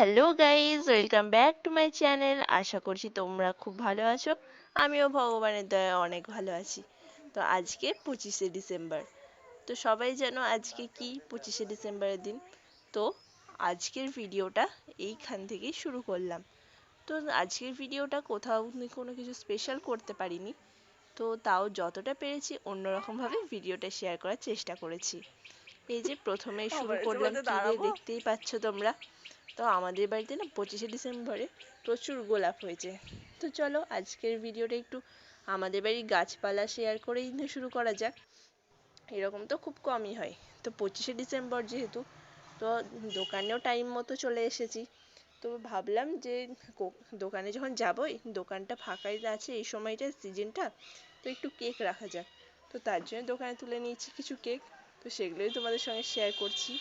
Hello guys welcome back to my channel আশা করছি তোমরা খুব ভালো আছো। আমিও ভগবানের দয়ায় অনেক ভালো আছি। তো আজকে পঁচিশে ডিসেম্বর। তো সবাই জানো আজকে কি পঁচিশে ডিসেম্বরের দিন? তো আজকের ভিডিওটা এইখান থেকেই শুরু করলাম। তো আজকের ভিডিওটা কোথাও কোনো কিছু স্পেশাল করতে পারিনি। তো তাও যতটা পেরেছি অন্যরকমভাবে ভিডিওটা শেয়ার করার চেষ্টা করেছি। এই যে প্রথমে শুরু করলাম দেখতেই পাচ্ছ তোমরা। তো আমাদের বাড়িতে না পঁচিশে ডিসেম্বরে প্রচুর গোলাপ হয়েছে। তো চলো আজকের ভিডিওটা একটু আমাদের বাড়ির গাছপালা শেয়ার করেই শুরু করা যাক। এরকম তো খুব কমই হয়। তো পঁচিশে ডিসেম্বর যেহেতু, তো দোকানেও টাইম মতো চলে এসেছি। তো ভাবলাম যে দোকানে যখন যাবই, দোকানটা ফাঁকাই আছে এই সময়টা সিজনটা তো একটু কেক রাখা যাক। তো তার জন্য দোকানে তুলে নিয়েছি কিছু কেক তো সেগুলোই তোমাদের সঙ্গে শেয়ার করছি।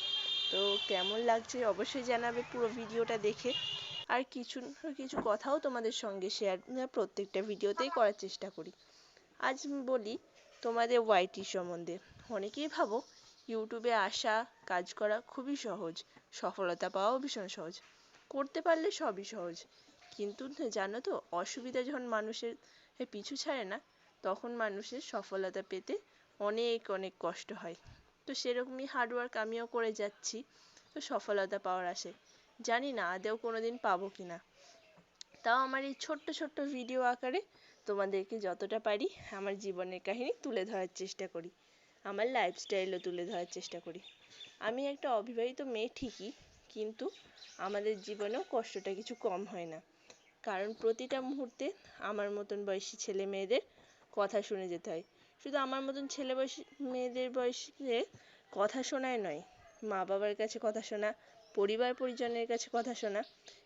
তো কেমন লাগছে অবশ্যই জানাবে পুরো ভিডিওটা দেখে। আর কিছু কিছু কথাও তোমাদের সঙ্গে শেয়ার প্রত্যেকটা ভিডিওতেই করার চেষ্টা করি। আজ বলি তোমাদের ওয়াইটি সম্বন্ধে। অনেকেই ভাবো ইউটিউবে আসা, কাজ করা খুবই সহজ। সফলতা পাওয়াও ভীষণ সহজ। করতে পারলে সবই সহজ। কিন্তু জানো তো, অসুবিধা যখন মানুষের পিছু ছাড়ে না, তখন মানুষের সফলতা পেতে অনেক অনেক কষ্ট হয়। তো সেরকমই হার্ডওয়ার্ক আমিও করে যাচ্ছি। তো সফলতা পাওয়ার আশে জানি না আদেও কোনোদিন পাবো কি না তাও আমার এই ছোট্ট ছোট্ট ভিডিও আকারে তোমাদেরকে যতটা পারি আমার জীবনের কাহিনী তুলে ধরার চেষ্টা করি। আমার লাইফস্টাইলও তুলে ধরার চেষ্টা করি। আমি একটা অবিবাহিত মেয়ে ঠিকই, কিন্তু আমাদের জীবনেও কষ্টটা কিছু কম হয় না। কারণ প্রতিটা মুহূর্তে আমার মতন বয়সী ছেলে মেয়েদের কথা শুনে যেতে হয়। শুধু আমার মতন ছেলে বয়সী, মেয়েদের বয়সে কথা শোনায় নয়। মা বাবার কাছে কথা শোনা, পরিবার পরিজনের কাছে কথা শোনা,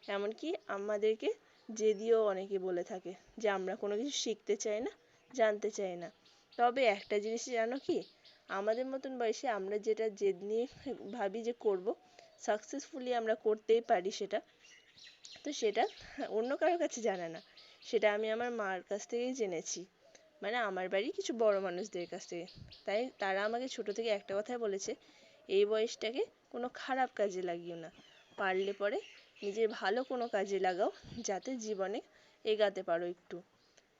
এমনকি আমাদেরকে জেদিও অনেকে বলে থাকে যে আমরা কোনো কিছু শিখতে চাই না, জানতে চাই না। তবে একটা জিনিস জানো কি? আমাদের মতন বয়সে আমরা যেটা জেদ নিয়ে ভাবি যে করব সাকসেসফুলি আমরা করতেই পারি সেটা, তো সেটা অন্য কারোর কাছে জানা না। সেটা আমি আমার মার কাছ থেকেই জেনেছি। মানে আমার বাড়ির কিছু বড় মানুষদের কাছ থেকে। তাই তারা আমাকে ছোট থেকে একটা কথাই বলেছে, এই বয়সটাকে কোনো খারাপ কাজে লাগিও না। পারলে পরে নিজের ভালো কোনো কাজে লাগাও, যাতে জীবনে এগাতে পারো একটু।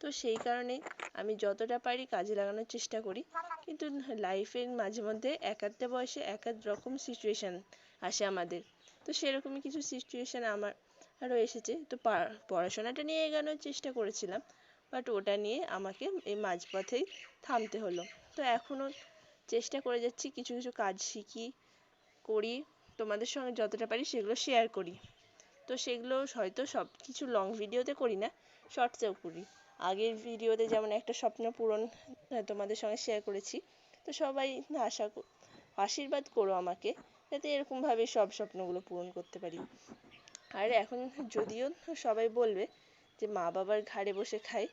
তো সেই কারণে আমি যতটা পারি কাজে লাগানোর চেষ্টা করি। কিন্তু লাইফের মাঝে মধ্যে এক একটা বয়সে এক এক রকম সিচুয়েশান আসে আমাদের। তো সেরকমই কিছু সিচুয়েশান আমার আরও এসেছে তো পড়াশোনাটা নিয়ে এগানোর চেষ্টা করেছিলাম। বাট ওটা নিয়ে আমাকে এই মাঝপথেই থামতে হলো। তো এখনও চেষ্টা করে যাচ্ছি কিছু কিছু কাজ শিখি, করি, তোমাদের সঙ্গে যতটা পারি সেগুলো শেয়ার করি। তো সেগুলো হয়তো সব কিছু লং ভিডিওতে করি না শর্টসেও করি। আগের ভিডিওতে যেমন একটা স্বপ্ন পূরণ তোমাদের সঙ্গে শেয়ার করেছি। তো সবাই আশা আশীর্বাদ করো আমাকে, যাতে এরকমভাবে সব স্বপ্নগুলো পূরণ করতে পারি। আর এখন যদিও সবাই বলবে যে মা বাবার ঘাড়ে বসে খাই।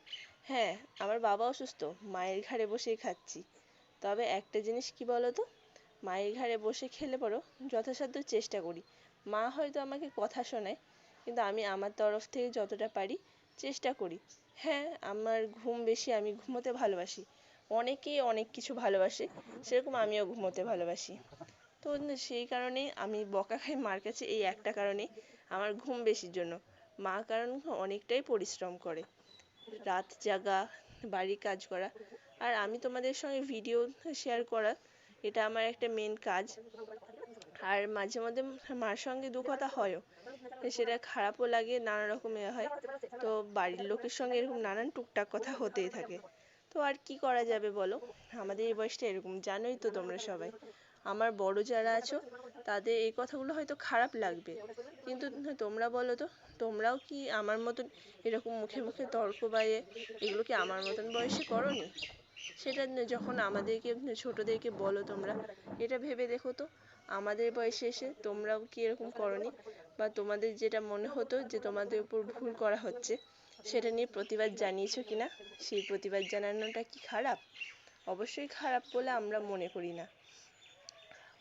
হ্যাঁ আমার বাবা অসুস্থ, মায়ের ঘাড়ে বসেই খাচ্ছি। তবে একটা জিনিস কি বলো তো মায়ের ঘাড়ে বসে খেলে পরও যথাসাধ্য চেষ্টা করি। মা হয়তো আমাকে কথা শোনায়, কিন্তু আমি আমার তরফ থেকে যতটা পারি চেষ্টা করি। হ্যাঁ আমার ঘুম বেশি, আমি ঘুমোতে ভালোবাসি। অনেকেই অনেক কিছু ভালোবাসে, সেরকম আমিও ঘুমোতে ভালোবাসি। তো সেই কারণেই আমি বকা খাই মার কাছে এই একটা কারণে, আমার ঘুম বেশির জন্য। মা কারণ অনেকটাই পরিশ্রম করে। রাত জাগা, বাড়ির কাজ করা। আর আমি তোমাদের সঙ্গে ভিডিও শেয়ার করা, এটা আমার একটা মেন কাজ। আর মাঝে মধ্যে মার সঙ্গে দু কথা হয়ও। সেটা খারাপও লাগে, নানা রকম এ হয়। তো বাড়ির লোকের সঙ্গে এরকম নানান টুকটাক কথা হতেই থাকে। তো আর কি করা যাবে বলো? আমাদের এই বয়সটা এরকম, জানোই তো তোমরা সবাই। আমার বড় যারা আছো, তাদের এই কথাগুলো হয়তো খারাপ লাগবে। কিন্তু তোমরা বলো তো, তোমরাও কি আমার মতন এরকম মুখে মুখে তর্ক বা এগুলো কি আমার মতন বয়সে করনি? সেটা যখন আমাদেরকে, ছোটদেরকে বলো তোমরা, এটা ভেবে দেখো তো, আমাদের বয়সে এসে তোমরাও কি এরকম করনি? বা তোমাদের যেটা মনে হতো যে তোমাদের উপর ভুল করা হচ্ছে, সেটা নিয়ে প্রতিবাদ জানিয়েছো কি না সেই প্রতিবাদ জানানোটা কি খারাপ? অবশ্যই খারাপ বলে আমরা মনে করি না।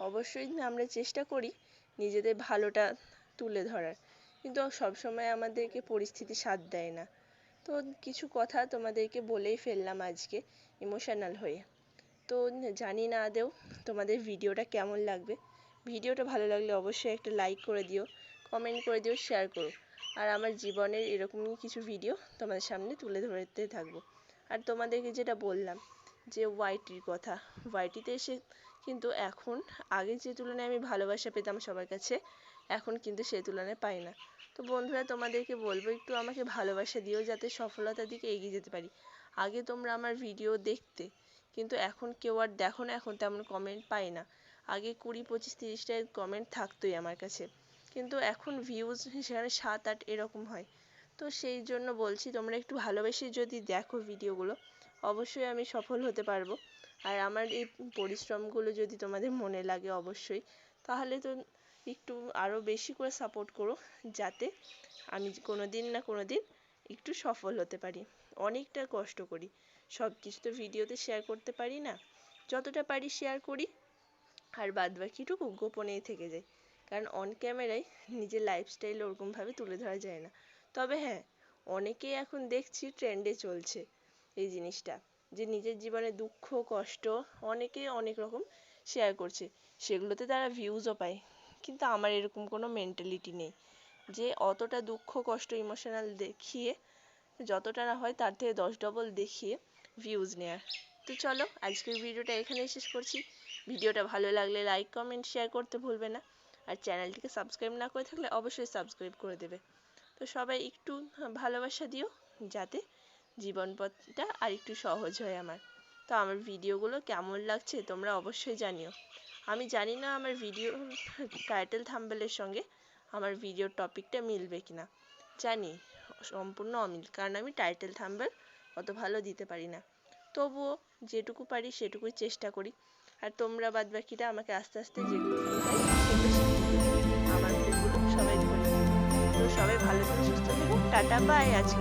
অবশ্যই আমরা চেষ্টা করি নিজেদের ভালোটা তুলে ধরার। কিন্তু সবসময় আমাদেরকে পরিস্থিতি সাথ দেয় না। তো কিছু কথা তোমাদেরকে বলেই ফেললাম আজকে ইমোশনাল হয়ে। তো জানি না আদেও তোমাদের ভিডিওটা কেমন লাগবে। ভিডিওটা ভালো লাগলে অবশ্যই একটা লাইক করে দিও কমেন্ট করে দিও শেয়ার করো। আর আমার জীবনের এরকমই কিছু ভিডিও তোমাদের সামনে তুলে ধরতে থাকব। আর তোমাদেরকে যেটা বললাম যে ওয়াইটির কথা ওয়াইটিতে এসে কিন্তু এখন, আগে যে তুলনায় আমি ভালোবাসা পেতাম সবার কাছে, এখন কিন্তু সে তুলনায় পাই না। তো বন্ধুরা, তোমাদেরকে বলব, একটু আমাকে ভালোবাসা দিও যাতে সফলতার দিকে এগিয়ে যেতে পারি। আগে তোমরা আমার ভিডিও দেখতে, কিন্তু এখন কেউ আর দেখো না, এখন তেমন কমেন্ট পাই না। আগে কুড়ি, পঁচিশ তিরিশটা কমেন্ট থাকতোই আমার কাছে। কিন্তু এখন ভিউজ সেখানে সাত, আট এরকম হয়। তো সেই জন্য বলছি, তোমরা একটু ভালোবেসে যদি দেখো ভিডিওগুলো অবশ্যই আমি সফল হতে পারব। আর আমার এই পরিশ্রমগুলো যদি তোমাদের মনে লাগে অবশ্যই, তাহলে তো একটু আরও বেশি করে সাপোর্ট করো, যাতে আমি কোনো দিন না কোনো দিন একটু সফল হতে পারি। অনেকটা কষ্ট করি। সব কিছু তো ভিডিওতে শেয়ার করতে পারি না। যতটা পারি শেয়ার করি, আর বাদ বাকিটুকু গোপনেই থেকে যায়। কারণ অন ক্যামেরায় নিজের লাইফস্টাইল ওরকমভাবে তুলে ধরা যায় না। তবে হ্যাঁ অনেকেই এখন দেখছি ট্রেন্ডে চলছে এই জিনিসটা। যে নিজের জীবনে দুঃখ, কষ্ট অনেকে অনেক রকম শেয়ার করছে। সেগুলোতে তারা ভিউজও পায়। কিন্তু আমার এরকম কোনো মেন্টালিটি নেই যে অতটা দুঃখ, কষ্ট ইমোশনাল দেখিয়ে যতটা না হয় তার থেকে দশ ডবল দেখিয়ে ভিউজ নেওয়ার তো চলো, আজকের ভিডিওটা এখানেই শেষ করছি। ভিডিওটা ভালো লাগলে লাইক কমেন্ট শেয়ার করতে ভুলবে না। আর চ্যানেলটিকে সাবস্ক্রাইব না করে থাকলে অবশ্যই সাবস্ক্রাইব করে দেবে। তো সবাই একটু ভালোবাসা দিও যাতে জীবনপথটা আর একটু সহজ হয় আমার। তো আমার ভিডিওগুলো কেমন লাগছে তোমরা অবশ্যই জানিও। আমি জানি না আমার ভিডিও টাইটেল থাম্বেলের সঙ্গে আমার ভিডিওর টপিকটা মিলবে কিনা। জানি, সম্পূর্ণ অমিল, কারণ আমি টাইটেল থাম্বেল অত ভালো দিতে পারি না। তবুও যেটুকু পারি সেটুকুই চেষ্টা করি। আর তোমরা বাদ বাকিটা আমাকে আস্তে আস্তে যেগুলো। আমার সবাই ধরে সবাই ভালো থেকো, সুস্থ থেকো, টাটা বাই আজকে